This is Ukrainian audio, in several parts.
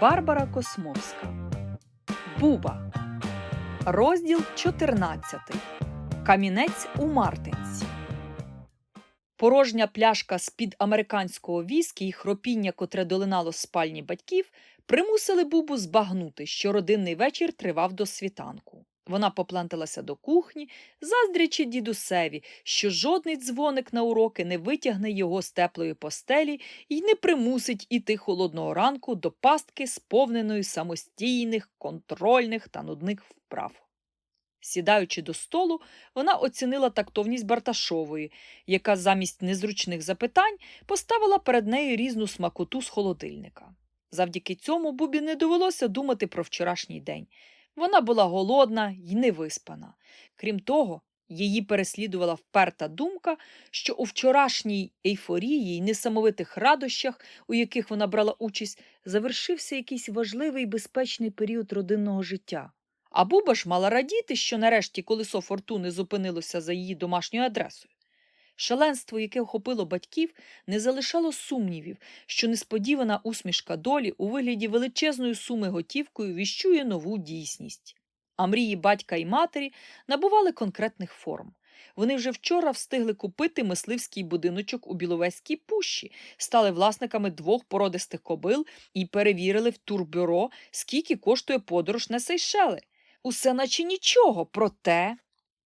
Барбара Космовська. Буба. Розділ 14. Камінець у Мартинці. Порожня пляшка з-під американського віскі і хропіння, котре долинало з спальні батьків, примусили Бубу збагнути, що родинний вечір тривав до світанку. Вона попленталася до кухні, заздрячи дідусеві, що жодний дзвоник на уроки не витягне його з теплої постелі і не примусить іти холодного ранку до пастки, сповненої самостійних, контрольних та нудних вправ. Сідаючи до столу, вона оцінила тактовність Барташової, яка замість незручних запитань поставила перед нею різну смакоту з холодильника. Завдяки цьому Бубі не довелося думати про вчорашній день. Вона була голодна й невиспана. Крім того, її переслідувала вперта думка, що у вчорашній ейфорії й несамовитих радощах, у яких вона брала участь, завершився якийсь важливий і безпечний період родинного життя. А Буба ж мала радіти, що нарешті колесо фортуни зупинилося за її домашньою адресою. Шаленство, яке охопило батьків, не залишало сумнівів, що несподівана усмішка долі у вигляді величезної суми готівкою віщує нову дійсність. А мрії батька і матері набували конкретних форм. Вони вже вчора встигли купити мисливський будиночок у Біловезькій пущі, стали власниками двох породистих кобил і перевірили в турбюро, скільки коштує подорож на Сейшели. Усе наче нічого, проте.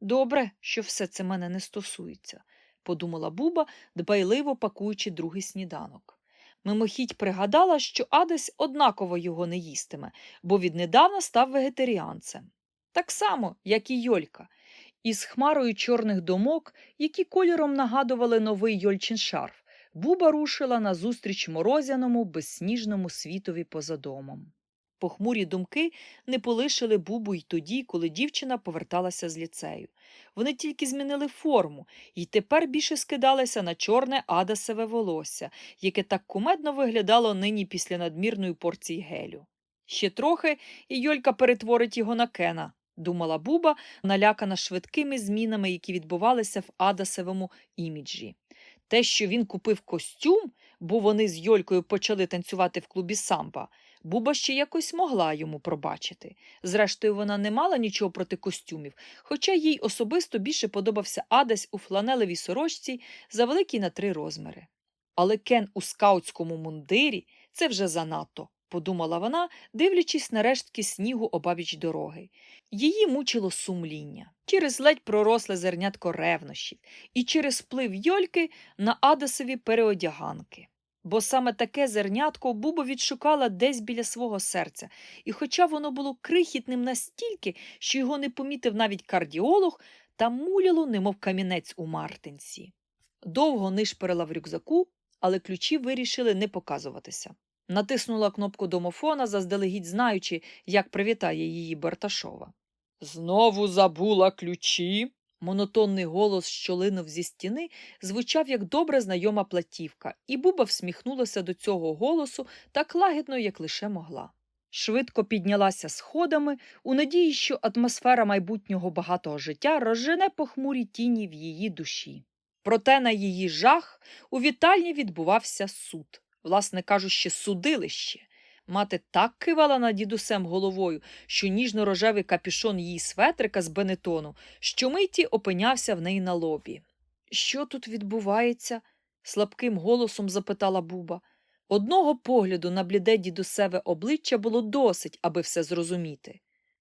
Добре, що все це мене не стосується подумала Буба, дбайливо пакуючи другий сніданок. Мимохідь пригадала, що Адесь однаково його не їстиме, бо віднедавна став вегетаріанцем. Так само, як і Йолька, із хмарою чорних домок, які кольором нагадували новий Йольчин шарф, Буба рушила назустріч морозяному, безсніжному світові поза домом. Похмурі думки не полишили Бубу й тоді, коли дівчина поверталася з ліцею. Вони тільки змінили форму і тепер більше скидалися на чорне адасове волосся, яке так кумедно виглядало нині після надмірної порції гелю. Ще трохи, і Йолька перетворить його на Кена, думала Буба, налякана швидкими змінами, які відбувалися в адасовому іміджі. Те, що він купив костюм, бо вони з Йолькою почали танцювати в клубі самба, Буба ще якось могла йому пробачити. Зрештою, вона не мала нічого проти костюмів, хоча їй особисто більше подобався Адась у фланелевій сорочці за великий на три розміри. Але Кен у скаутському мундирі це вже занадто, подумала вона, дивлячись на рештки снігу обабіч дороги. Її мучило сумління через ледь проросле зернятко ревнощів і через вплив Йольки на Адасові переодяганки бо саме таке зернятко Буба відшукала десь біля свого серця, і хоча воно було крихітним настільки, що його не помітив навіть кардіолог, та муляло, немов камінець у Мартинці. Довго нишперила в рюкзаку, але ключі вирішили не показуватися. Натиснула кнопку домофона, заздалегідь знаючи, як привітає її Барташова. Знову забула ключі. Монотонний голос, що линув зі стіни, звучав як добре знайома платівка, і Буба всміхнулася до цього голосу так лагідно, як лише могла. Швидко піднялася сходами у надії, що атмосфера майбутнього багатого життя розжене похмурі тіні в її душі. Проте на її жах у вітальні відбувався суд, власне кажучи, судилище. Мати так кивала над дідусем головою, що ніжно-рожевий капюшон її светрика з бенетону щомиті опинявся в неї на лобі. Що тут відбувається? слабким голосом запитала Буба. Одного погляду на бліде дідусеве обличчя було досить, аби все зрозуміти.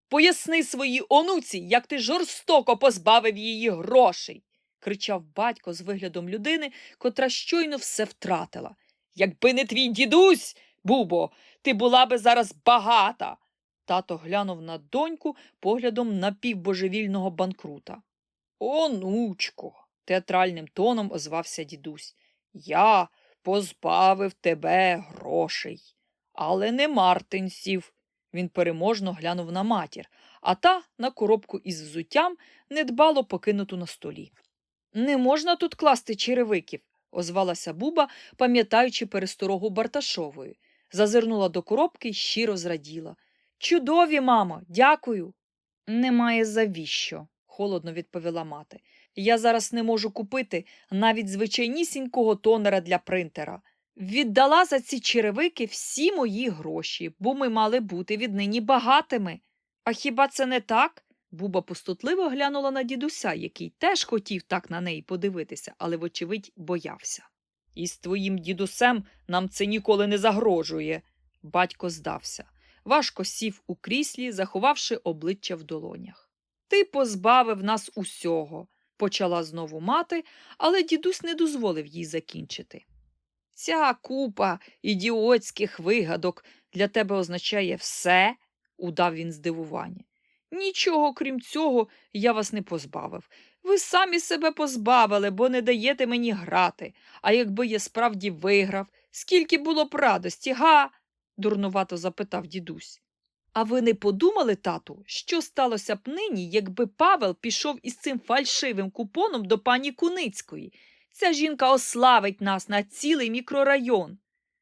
Поясни своїй онуці, як ти жорстоко позбавив її грошей. кричав батько з виглядом людини, котра щойно все втратила. Якби не твій дідусь, Бубо, ти була би зараз багата. Тато глянув на доньку поглядом напівбожевільного банкрута. Онучко, театральним тоном озвався дідусь. Я позбавив тебе грошей, але не мартинсів. Він переможно глянув на матір, а та на коробку із взуттям недбало покинуту на столі. Не можна тут класти черевиків, озвалася Буба, пам'ятаючи пересторогу Барташової. Зазирнула до коробки й щиро зраділа. Чудові, мамо, дякую. Немає завіщо, холодно відповіла мати. Я зараз не можу купити навіть звичайнісінького тонера для принтера. Віддала за ці черевики всі мої гроші, бо ми мали бути віднині багатими. А хіба це не так? Буба пустотливо глянула на дідуся, який теж хотів так на неї подивитися, але, вочевидь, боявся. І з твоїм дідусем нам це ніколи не загрожує. Батько здався. Важко сів у кріслі, заховавши обличчя в долонях. Ти позбавив нас усього, почала знову мати, але дідусь не дозволив їй закінчити. Ця купа ідіотських вигадок для тебе означає все, удав він здивування. Нічого крім цього я вас не позбавив. Ви самі себе позбавили, бо не даєте мені грати. А якби я справді виграв, скільки було б радості, га? дурнувато запитав дідусь. А ви не подумали, тату, що сталося б нині, якби Павел пішов із цим фальшивим купоном до пані Куницької? Ця жінка ославить нас на цілий мікрорайон.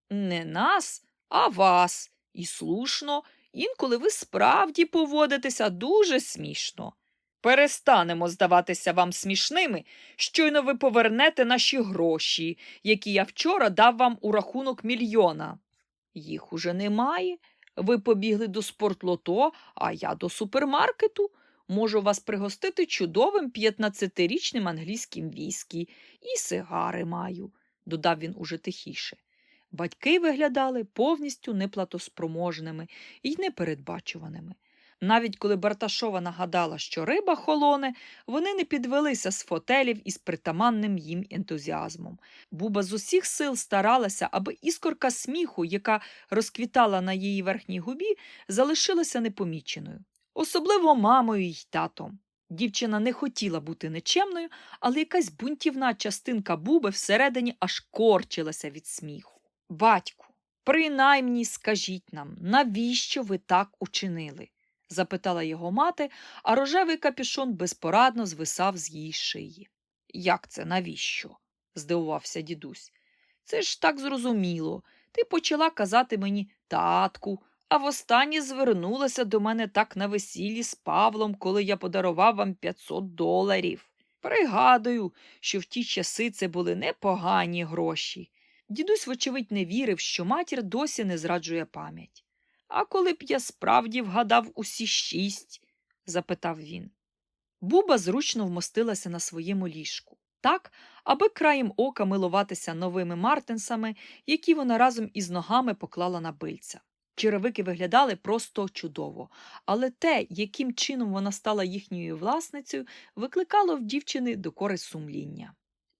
Не нас, а вас. І слушно, інколи ви справді поводитеся дуже смішно. Перестанемо здаватися вам смішними, щойно ви повернете наші гроші, які я вчора дав вам у рахунок мільйона. Їх уже немає. Ви побігли до спортлото, а я до супермаркету. Можу вас пригостити чудовим 15-річним англійським віскі і сигари маю, додав він уже тихіше. Батьки виглядали повністю неплатоспроможними і непередбачуваними. Навіть коли Барташова нагадала, що риба холоне, вони не підвелися з фотелів із притаманним їм ентузіазмом. Буба з усіх сил старалася, аби іскорка сміху, яка розквітала на її верхній губі, залишилася непоміченою. Особливо мамою й татом. Дівчина не хотіла бути нечемною, але якась бунтівна частинка Буби всередині аж корчилася від сміху. Батьку, принаймні скажіть нам, навіщо ви так учинили? запитала його мати, а рожевий капюшон безпорадно звисав з її шиї. Як це навіщо? здивувався дідусь. Це ж так зрозуміло. Ти почала казати мені татку, а востаннє звернулася до мене так на весіллі з Павлом, коли я подарував вам 500 доларів. Пригадую, що в ті часи це були непогані гроші. Дідусь, вочевидь, не вірив, що матір досі не зраджує пам'ять. А коли б я справді вгадав усі шість? запитав він. Буба зручно вмостилася на своєму ліжку, так, аби краєм ока милуватися новими мартинсами, які вона разом із ногами поклала на бильця. Черевики виглядали просто чудово, але те, яким чином вона стала їхньою власницею, викликало в дівчини докори сумління.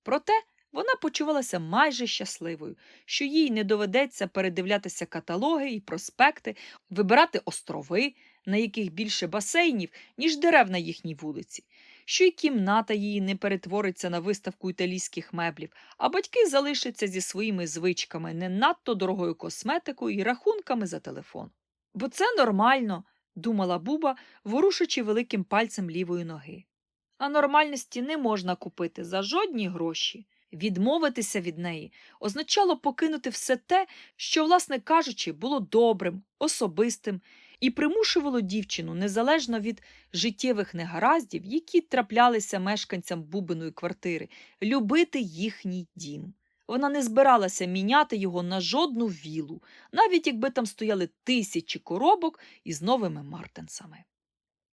Проте вона почувалася майже щасливою, що їй не доведеться передивлятися каталоги і проспекти, вибирати острови, на яких більше басейнів, ніж дерев на їхній вулиці, що й кімната її не перетвориться на виставку італійських меблів, а батьки залишаться зі своїми звичками, не надто дорогою косметикою і рахунками за телефон. Бо це нормально, думала Буба, ворушачи великим пальцем лівої ноги. А нормальності не можна купити за жодні гроші. Відмовитися від неї означало покинути все те, що, власне кажучи, було добрим, особистим і примушувало дівчину, незалежно від життєвих негараздів, які траплялися мешканцям бубиної квартири, любити їхній дім. Вона не збиралася міняти його на жодну вілу, навіть якби там стояли тисячі коробок із новими мартенсами.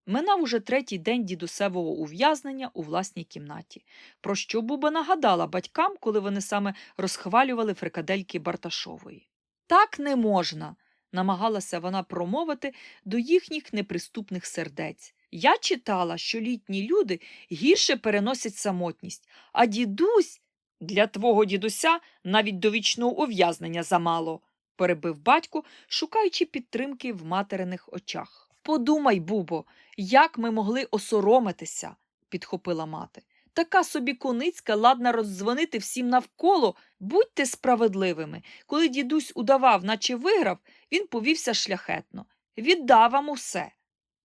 Минав уже третій день дідусевого ув'язнення у власній кімнаті, про що Буба нагадала батькам, коли вони саме розхвалювали фрикадельки Барташової. Так не можна, намагалася вона промовити до їхніх неприступних сердець. Я читала, що літні люди гірше переносять самотність, а дідусь для твого дідуся навіть до вічного ув'язнення замало, перебив батько, шукаючи підтримки в материних очах. Подумай, Бубо, як ми могли осоромитися, підхопила мати. Така собі куницька ладна роздзвонити всім навколо. Будьте справедливими. Коли дідусь удавав, наче виграв, він повівся шляхетно. Віддав вам усе.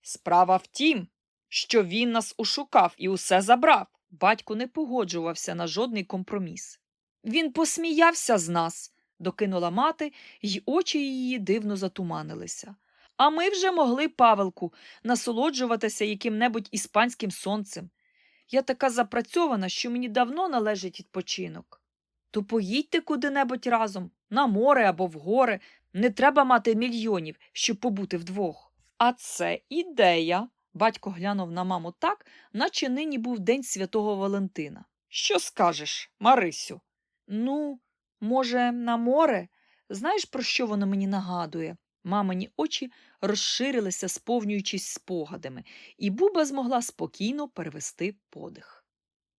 Справа в тім, що він нас ушукав і усе забрав. Батько не погоджувався на жодний компроміс. Він посміявся з нас, докинула мати, й очі її дивно затуманилися. А ми вже могли, Павелку, насолоджуватися яким-небудь іспанським сонцем. Я така запрацьована, що мені давно належить відпочинок. То поїдьте куди-небудь разом, на море або в гори. Не треба мати мільйонів, щоб побути вдвох. А це ідея. Батько глянув на маму так, наче нині був день святого Валентина. Що скажеш, Марисю? Ну, може, на море? Знаєш, про що воно мені нагадує? Мамині очі розширилися, сповнюючись спогадами, і Буба змогла спокійно перевести подих.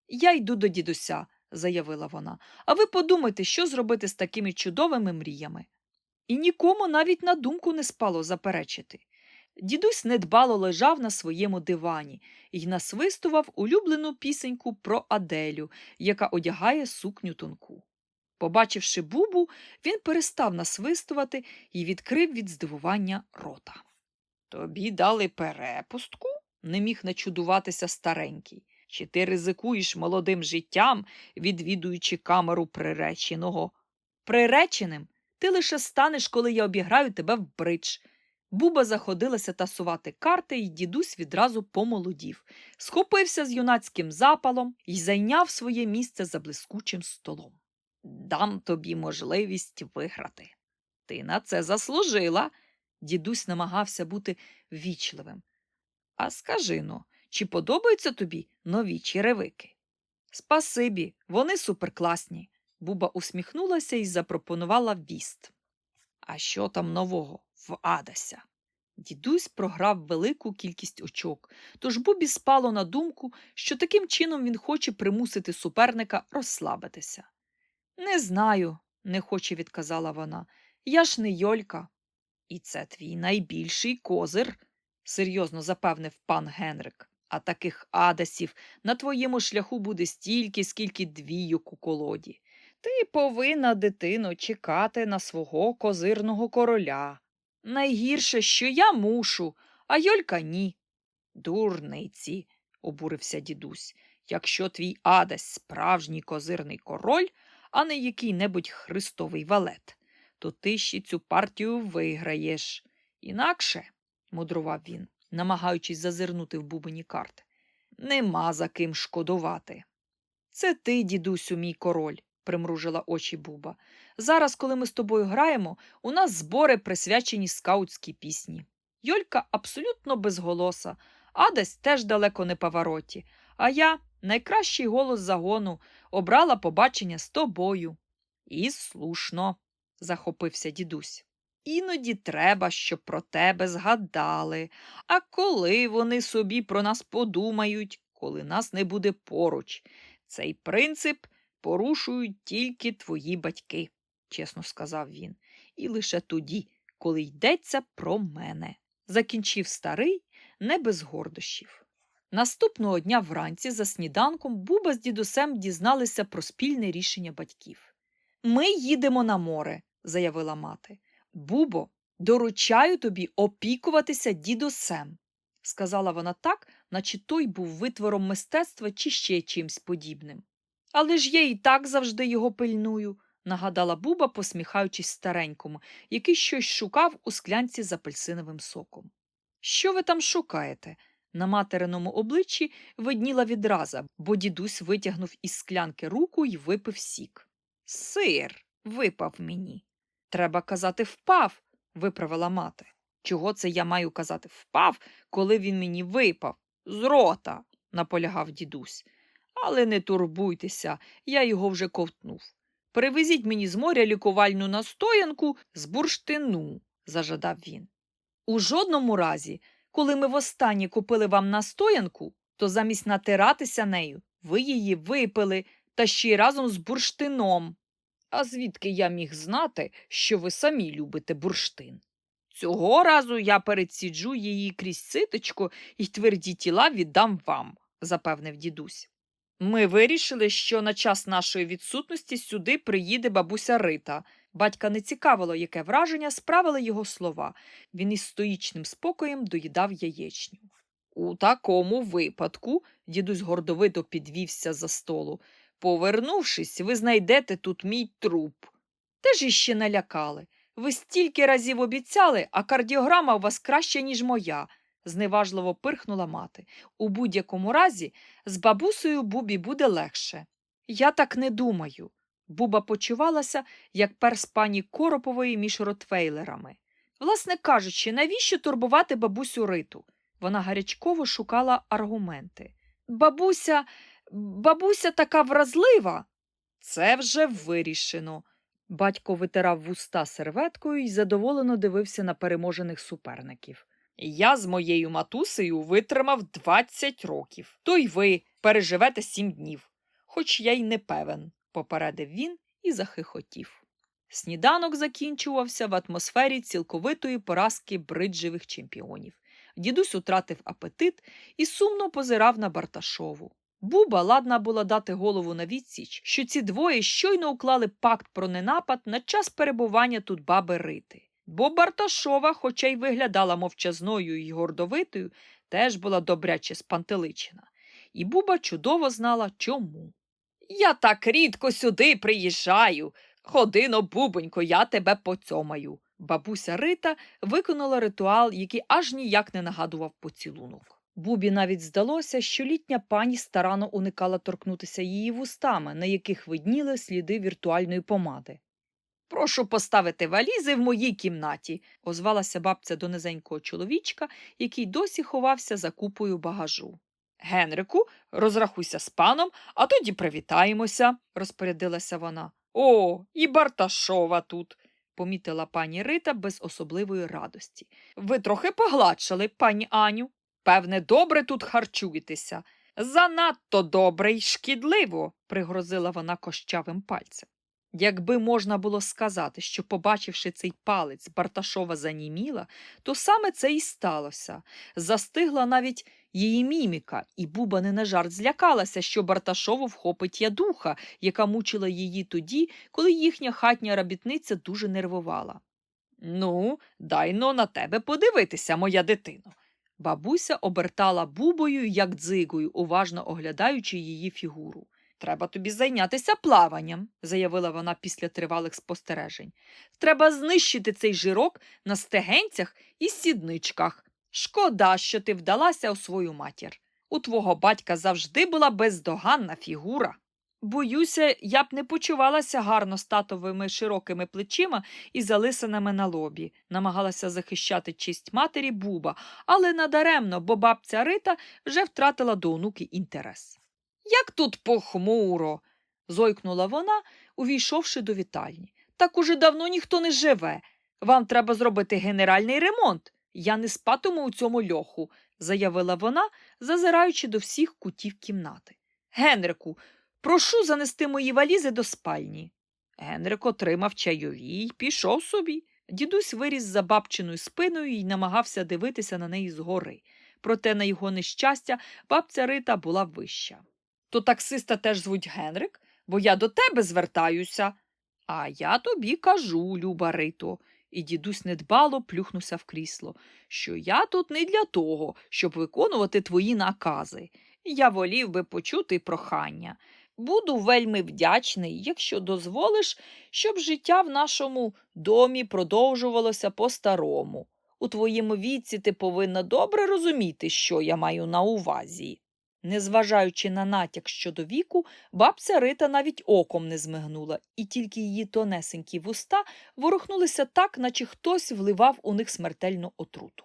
Я йду до дідуся, заявила вона, а ви подумайте, що зробити з такими чудовими мріями. І нікому навіть на думку не спало заперечити. Дідусь недбало лежав на своєму дивані і насвистував улюблену пісеньку про Аделю, яка одягає сукню тонку. Побачивши бубу, він перестав насвистувати і відкрив від здивування рота. Тобі дали перепустку? не міг начудуватися старенький. Чи ти ризикуєш молодим життям, відвідуючи камеру приреченого? Приреченим ти лише станеш, коли я обіграю тебе в бридж. Буба заходилася тасувати карти, і дідусь відразу помолодів, схопився з юнацьким запалом і зайняв своє місце за блискучим столом. Дам тобі можливість виграти. Ти на це заслужила. Дідусь намагався бути ввічливим. А скажи но, чи подобаються тобі нові черевики? Спасибі, вони суперкласні. Буба усміхнулася і запропонувала віст. А що там нового в Адася? Дідусь програв велику кількість очок, тож Бубі спало на думку, що таким чином він хоче примусити суперника розслабитися. Не знаю, нехоче відказала вона. Я ж не Йолька. І це твій найбільший козир, серйозно запевнив пан Генрик. А таких адасів на твоєму шляху буде стільки, скільки двійок у колоді. Ти повинна, дитино, чекати на свого козирного короля. Найгірше, що я мушу, а Йолька ні. Дурниці, обурився дідусь. Якщо твій Адась справжній козирний король, а не який-небудь христовий валет, то ти ще цю партію виграєш. Інакше, мудрував він, намагаючись зазирнути в бубені карти, нема за ким шкодувати. Це ти, дідусю, мій король, примружила очі Буба. Зараз, коли ми з тобою граємо, у нас збори присвячені скаутській пісні. Йолька абсолютно безголоса, Адась теж далеко не повороті, а я найкращий голос загону, обрала побачення з тобою. І слушно, захопився дідусь. Іноді треба, щоб про тебе згадали. А коли вони собі про нас подумають, коли нас не буде поруч? Цей принцип порушують тільки твої батьки, чесно сказав він, і лише тоді, коли йдеться про мене. Закінчив старий не без гордощів. Наступного дня вранці за сніданком Буба з дідусем дізналися про спільне рішення батьків. Ми їдемо на море, заявила мати. Бубо, доручаю тобі опікуватися дідусем, сказала вона так, наче той був витвором мистецтва чи ще чимсь подібним. Але ж я і так завжди його пильную, нагадала Буба, посміхаючись старенькому, який щось шукав у склянці з апельсиновим соком. Що ви там шукаєте? На материному обличчі видніла відраза, бо дідусь витягнув із склянки руку і випив сік. Сир випав мені. Треба казати впав, виправила мати. Чого це я маю казати впав, коли він мені випав? З рота, наполягав дідусь. Але не турбуйтеся, я його вже ковтнув. Привезіть мені з моря лікувальну настоянку з бурштину, зажадав він. У жодному разі, коли ми востаннє купили вам настоянку, то замість натиратися нею ви її випили та ще й разом з бурштином. А звідки я міг знати, що ви самі любите бурштин? Цього разу я переціджу її крізь ситочко і тверді тіла віддам вам, запевнив дідусь. Ми вирішили, що на час нашої відсутності сюди приїде бабуся Рита. Батька не цікавило, яке враження справили його слова. Він із стоїчним спокоєм доїдав яєчню. У такому випадку, дідусь гордовито підвівся за столу. Повернувшись, ви знайдете тут мій труп. Те ж іще налякали. Ви стільки разів обіцяли, а кардіограма у вас краща, ніж моя, зневажливо пирхнула мати. У будь-якому разі з бабусею Бубі буде легше. Я так не думаю. Буба почувалася, як перс пані Коропової між ротвейлерами. Власне кажучи, навіщо турбувати бабусю Риту? Вона гарячково шукала аргументи. Бабуся, бабуся така вразлива. Це вже вирішено. Батько витирав вуста серветкою і задоволено дивився на переможених суперників. Я з моєю матусею витримав 20 років. То й ви переживете сім днів. Хоч я й не певен, попередив він і захихотів. Сніданок закінчувався в атмосфері цілковитої поразки бриджевих чемпіонів. Дідусь утратив апетит і сумно позирав на Барташову. Буба ладна була дати голову на відсіч, що ці двоє щойно уклали пакт про ненапад на час перебування тут баби Рити. Бо Барташова, хоча й виглядала мовчазною і гордовитою, теж була добряче спантеличена. І Буба чудово знала, чому. Я так рідко сюди приїжджаю. Ходино, бубонько, я тебе поцьомаю. Бабуся Рита виконала ритуал, який аж ніяк не нагадував поцілунок. Бубі навіть здалося, що літня пані старано уникала торкнутися її вустами, на яких видніли сліди віртуальної помади. Прошу поставити валізи в моїй кімнаті, озвалася бабця до низенького чоловічка, який досі ховався за купою багажу. Генрику, розрахуйся з паном, а тоді привітаємося, розпорядилася вона. О, і Барташова тут, помітила пані Рита без особливої радості. Ви трохи погладшали, пані Аню. Певне, добре тут харчуєтеся. Занадто добре й шкідливо, пригрозила вона кощавим пальцем. Якби можна було сказати, що, побачивши цей палець, Барташова заніміла, то саме це і сталося. Застигла навіть її міміка, і Буба не на жарт злякалася, що Барташову вхопить ядуха, яка мучила її тоді, коли їхня хатня робітниця дуже нервувала. Ну, дай но на тебе подивитися, моя дитино. Бабуся обертала бубою, як дзигою, уважно оглядаючи її фігуру. Треба тобі зайнятися плаванням, заявила вона після тривалих спостережень. Треба знищити цей жирок на стегенцях і сідничках. Шкода, що ти вдалася у свою матір. У твого батька завжди була бездоганна фігура. Боюся, я б не почувалася гарно з татовими широкими плечима і залисаними на лобі, намагалася захищати честь матері Буба, але надаремно, бо бабця Рита вже втратила до онуки інтерес. Як тут похмуро. зойкнула вона, увійшовши до вітальні. Так уже давно ніхто не живе. Вам треба зробити генеральний ремонт. Я не спатиму у цьому льоху, заявила вона, зазираючи до всіх кутів кімнати. Генрику, прошу занести мої валізи до спальні. Генрик отримав чайові й пішов собі. Дідусь виріс за бабчиною спиною і намагався дивитися на неї згори. Проте, на його нещастя, бабця Рита була вища. То таксиста теж звуть Генрик, бо я до тебе звертаюся. А я тобі кажу, Люба Рито, і дідусь недбало плюхнувся в крісло, що я тут не для того, щоб виконувати твої накази. Я волів би почути прохання. Буду вельми вдячний, якщо дозволиш, щоб життя в нашому домі продовжувалося по-старому. У твоєму віці ти повинна добре розуміти, що я маю на увазі. Незважаючи на натяк щодо віку, бабця Рита навіть оком не змигнула, і тільки її тонесенькі вуста ворухнулися так, наче хтось вливав у них смертельну отруту.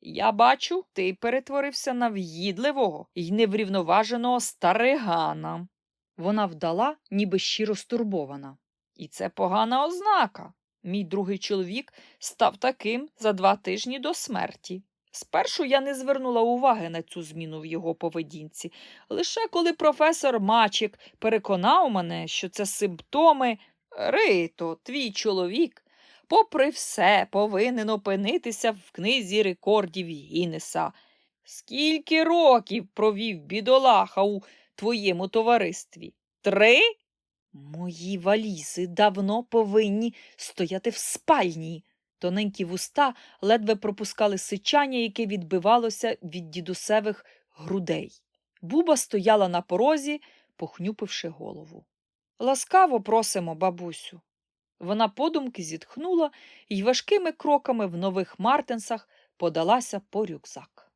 Я бачу, ти перетворився на в'їдливого й неврівноваженого старигана. Вона вдала, ніби щиро стурбована. І це погана ознака. Мій другий чоловік став таким за два тижні до смерті. Спершу я не звернула уваги на цю зміну в його поведінці, лише коли професор Мачик переконав мене, що це симптоми Рито, твій чоловік, попри все, повинен опинитися в книзі рекордів Гіннеса. Скільки років провів бідолаха у твоєму товаристві? Три? Мої валізи давно повинні стояти в спальні. Тоненькі вуста ледве пропускали сичання, яке відбивалося від дідусевих грудей. Буба стояла на порозі, похнюпивши голову. Ласкаво просимо, бабусю. Вона подумки зітхнула і важкими кроками в нових мартинсах подалася по рюкзак.